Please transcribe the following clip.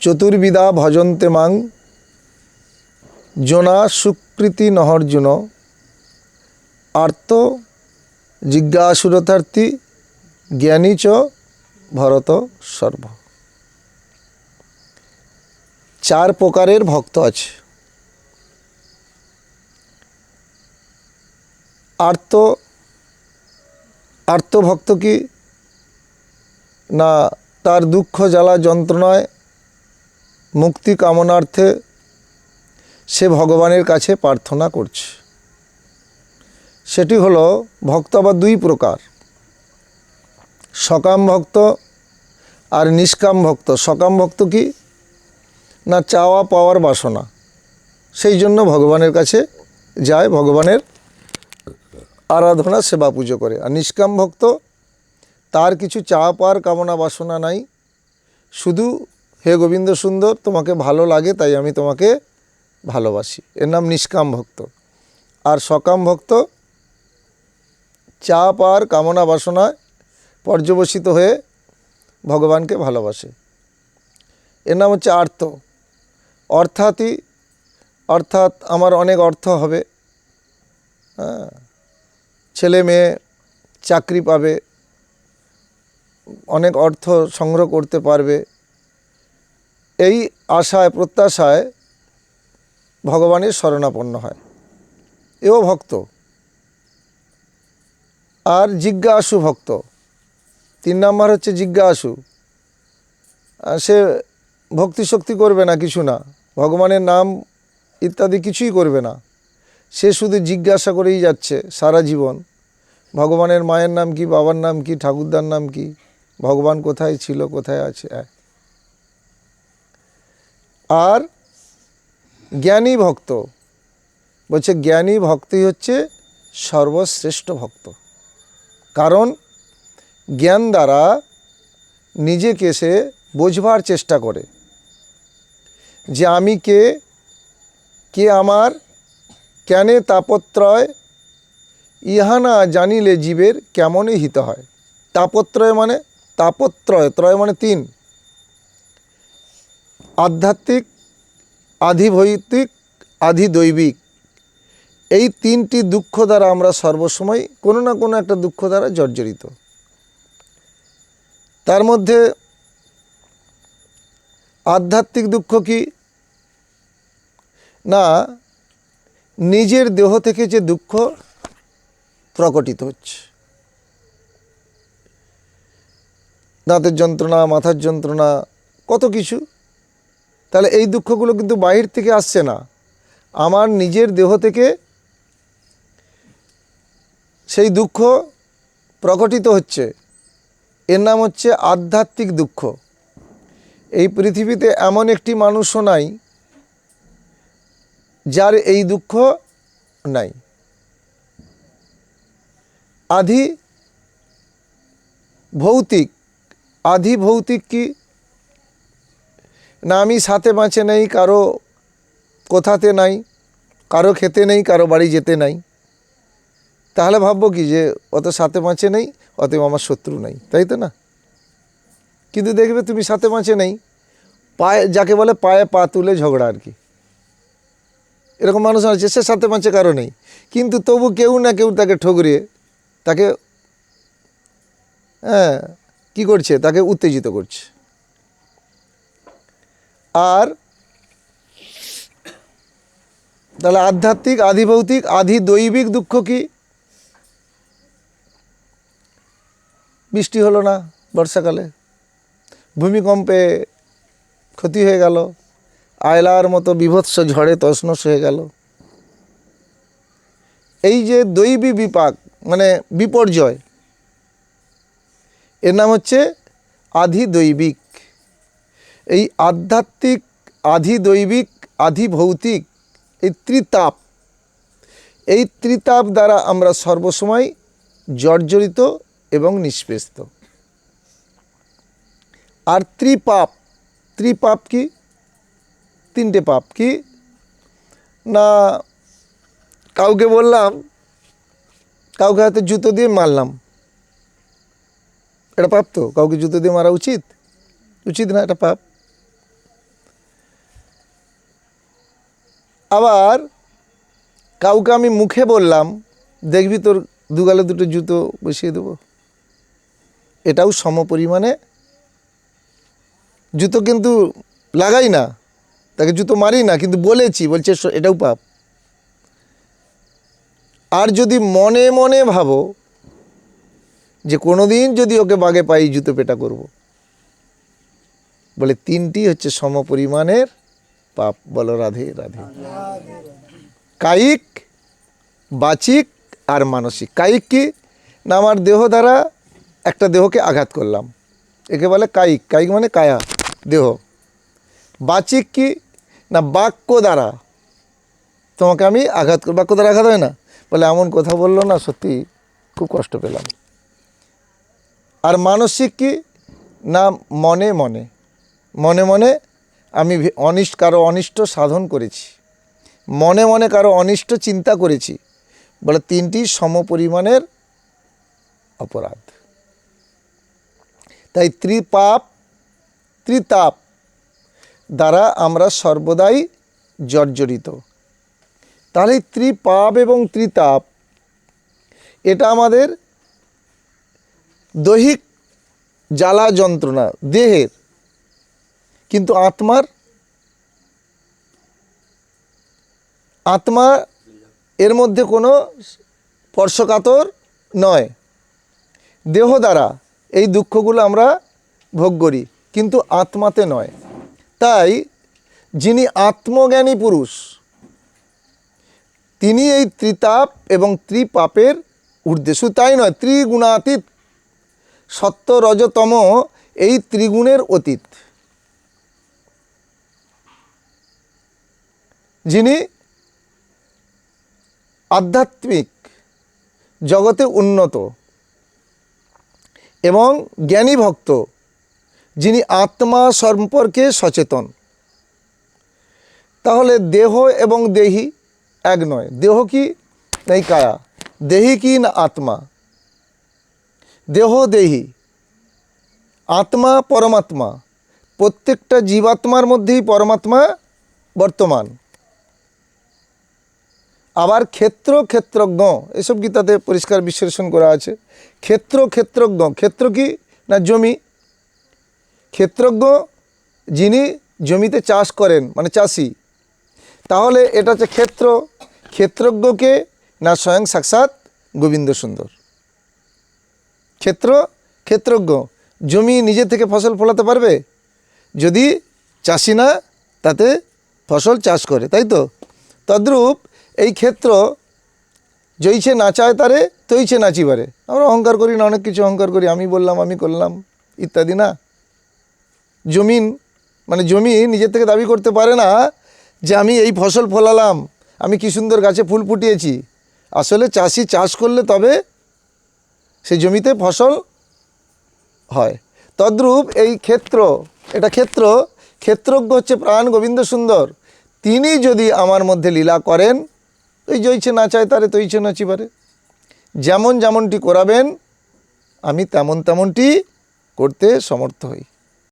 চতুর্বিদা ভজন্তে মাং জোনা সুকৃতি নহর্জুন আর্ত জিজ্ঞাসুরথার্থী জ্ঞানী চ ভরত সর্ব। চার প্রকারের ভক্ত আছে। আর্ত আর্তভক্ত কি? না, তার দুঃখ, জ্বালা, যন্ত্রণায় মুক্তি কামনার্থে সে ভগবানের কাছে প্রার্থনা করছে। সেটি হলো ভক্ত আবার দুই প্রকার। সকাম ভক্ত আর নিষ্কাম ভক্ত। সকাম ভক্ত কি? না চাওয়া পাওয়ার বাসনা। সেই জন্য ভগবানের কাছে যায়, ভগবানের আরাধনা, সেবা পুজো করে। আর নিষ্কাম ভক্ত, তার কিছু চাওয়া পাওয়ার কামনা বাসনা নাই। শুধু হে গোবিন্দ সুন্দর, তোমাকে ভালো লাগে, তাই আমি তোমাকে ভালোবাসি। এর নাম নিষ্কাম ভক্ত। আর সকাম ভক্ত চা পাওয়ার কামনা বাসনায় পর্যবসিত হয়ে ভগবানকে ভালোবাসে। এর নাম হচ্ছে আর্ত। অর্থাৎই, অর্থাৎ আমার অনেক অর্থ হবে। হ্যাঁ ছেলে মেয়ে চাকরি পাবে, অনেক অর্থ সংগ্রহ করতে পারবে। এই আশায়, প্রত্যাশায় ভগবানের শরণাপন্ন হয়। এও ভক্ত। আর জিজ্ঞাসু ভক্ত। তিন নাম্বার হচ্ছে জিজ্ঞাসু। সে ভক্তি শক্তি করবে না কিছু না। ভগবানের নাম ইত্যাদি কিছুই করবে না। সে শুধু জিজ্ঞাসা করেই যাচ্ছে সারা জীবন। ভগবানের মায়ের নাম কি, বাবার নাম কি, ঠাকুরদার নাম কি, ভগবান কোথায় ছিল, কোথায় আছে? হ্যাঁ। আর জ্ঞানী ভক্ত। বলছে জ্ঞানী ভক্তই হচ্ছে সর্বশ্রেষ্ঠ ভক্ত। কারণ জ্ঞান দ্বারা নিজেকে সে বোঝবার চেষ্টা করে। যে আমি কে কে আমার, কেনে তাপত্রয়, ইহা না জানিলে জীবের কেমনই হিত হয়? তাপত্রয় মানে তাপত্রয়, ত্রয় মানে তিন। আধ্যাত্মিক, আধিভৌতিক, আধিদৈবিক এই তিনটি দুঃখ দ্বারা আমরা সর্বসময় কোনো না কোনো একটা দুঃখ দ্বারা জর্জরিত। তার মধ্যে আধ্যাত্মিক দুঃখ কি? না, নিজের দেহ থেকে যে দুঃখ প্রকটিত হচ্ছে। দাঁতের যন্ত্রণা, মাথার যন্ত্রণা, কত কিছু তাহলে এই দুঃখগুলো কিন্তু বাহির থেকে আসছে না। আমার নিজের দেহ থেকে সেই দুঃখ প্রকটিত হচ্ছে। এর নাম হচ্ছে আধ্যাত্মিক দুঃখ। এই পৃথিবীতে এমন একটি মানুষও নাই যার এই দুঃখ নাই। আধি ভৌতিক আধি ভৌতিক কি না আমি সাথে বাঁচে নেই, কারও কোথাতে নাই, কারও খেতে নেই, কারও বাড়ি যেতে নাই। তাহলে ভাববো কি যে অত সাথে বাঁচে নেই, অতএব আমার শত্রু নাই, তাই তো না? কিন্তু দেখবে তুমি সাথে বাঁচে নেই, পায়ে, যাকে বলে পায়ে পা তুলে ঝগড়া আর কি। এরকম মানুষ আছে, সে সাথে মাছে কারও নেই। কিন্তু তবু কেউ না কেউ তাকে ঠগরিয়ে তাকে হ্যাঁ কী করছে? তাকে উত্তেজিত করছে। আর তাহলে আধ্যাত্মিক, আধিভৌতিক আধি দৈবিক দুঃখ কি? বৃষ্টি হলো না বর্ষাকালে। ভূমিকম্পে ক্ষতি হয়ে গেল। আয়লার মতো বিভৎস ঝড়ে তসনস হয়ে গেল। এই যে দৈবী বিপাক মানে বিপর্যয়, এর নাম হচ্ছে আধিদৈবিক। এই আধ্যাত্মিক, আধিদৈবিক, আধিভৌতিক এই ত্রিতাপ। এই ত্রিতাপ দ্বারা আমরা সর্বসময় জর্জরিত এবং নিষ্পেষিত। আর ত্রিপাপ ত্রিপাপ কি? তিনটে পাপ কি? না, কাউকে বললাম, কাউকে হাতে জুতো দিয়ে মারলাম। এটা পাপ তো, কাউকে জুতো দিয়ে মারা উচিত? উচিত না, এটা পাপ। আবার কাউকে আমি মুখে বললাম, দেখবি তোর দুগালে দুটো জুতো বসিয়ে দেবো এটাও সম পরিমাণে জুতো কিন্তু লাগাই না, তাকে জুতো মারি না, কিন্তু বলেছি, বলছে এটাও পাপ আর যদি মনে মনে ভাবো যে কোনো দিন যদি ওকে বাগে পাই জুতো পেটা করব। বলে তিনটি হচ্ছে সম পরিমাণের পাপ বলো, রাধে রাধে। কায়িক, বাচিক আর মানসিক। কায়িক কি? না, আমার দেহ দ্বারা একটা দেহকে আঘাত করলাম। একে বলে কায়িক। কায়িক মানে কায়া, দেহ। বাচিক কি? না, বাক্য দ্বারা। তোমাকে আমি আঘাত কর বাক্য দ্বারা আঘাত হয় না? বলে, এমন কথা বলল না, সত্যি খুব কষ্ট পেলাম। আর মানসিক কি? না, মনে মনে। মনে মনে আমি অনিষ্ট, কারও অনিষ্ট সাধন করেছি। মনে মনে কারও অনিষ্ট চিন্তা করেছি। বলে তিনটি সমপরিমাণের অপরাধ। তাই ত্রিপাপ, ত্রিতাপ দ্বারা আমরা সর্বদাই জর্জরিত। তাহলে ত্রিপাপ এবং ত্রিতাপ, এটা আমাদের দৈহিক জ্বালা যন্ত্রণা, দেহের কিন্তু আত্মার আত্মা এর মধ্যে কোনো স্পর্শকাতর নয়। দেহ দ্বারা এই দুঃখগুলো আমরা ভোগ করি, কিন্তু আত্মাতে নয়। তাই যিনি আত্মজ্ঞানী পুরুষ, তিনি এই ত্রিতাপ এবং ত্রিপাপের ঊর্ধ্বে। শুধু তাই নয়, ত্রিগুণাতীত সত্য রজতম এই ত্রিগুণের অতীত। যিনি আধ্যাত্মিক জগতে উন্নত এবং জ্ঞানী ভক্ত, যিনি আত্মা সম্পর্কে সচেতন। তাহলে দেহ এবং দেহি এক নয়। দেহ কি? নেই কায়া। দেহি কি না আত্মা? দেহ দেহি। আত্মা পরমাত্মা। প্রত্যেকটা জীবাত্মার মধ্যেই পরমাত্মা বর্তমান। আবার ক্ষেত্র ক্ষেত্রজ্ঞ, এসব গীতাতে পরিষ্কার বিশ্লেষণ করা আছে। ক্ষেত্র ক্ষেত্রজ্ঞ, ক্ষেত্র কি না জমি? ক্ষেত্রজ্ঞ যিনি জমিতে চাষ করেন মানে চাষি, তাহলে এটা হচ্ছে ক্ষেত্র। ক্ষেত্রজ্ঞকে না স্বয়ং সাক্ষাৎ গোবিন্দ সুন্দর। ক্ষেত্র ক্ষেত্রজ্ঞ, জমি নিজে থেকে ফসল ফলাতে পারবে? যদি চাষি না, তাতে ফসল চাষ করে, তাই তো? তদ্রূপ এই ক্ষেত্র জইছে নাচায় তারে, তৈছে নাচিবারে। আমরা অহংকার করি না, অনেক কিছু অহংকার করি। আমি বললাম, আমি করলাম, ইত্যাদি না। জমিন মানে জমি নিজের থেকে দাবি করতে পারে না যে আমি এই ফসল ফলালাম, আমি কি সুন্দর গাছে ফুল ফুটিয়েছি। আসলে চাষি চাষ করলে তবে সেই জমিতে ফসল হয়। তদ্রূপ এই ক্ষেত্র, এটা ক্ষেত্র, ক্ষেত্রজ্ঞ হচ্ছে প্রাণ গোবিন্দ সুন্দর। তিনি যদি আমার মধ্যে লীলা করেন ওই জইছে না চায় তারে তৈছে নাচিবারে যেমন যেমনটি করাবেন, আমি তেমন তেমনটি করতে সমর্থ হই।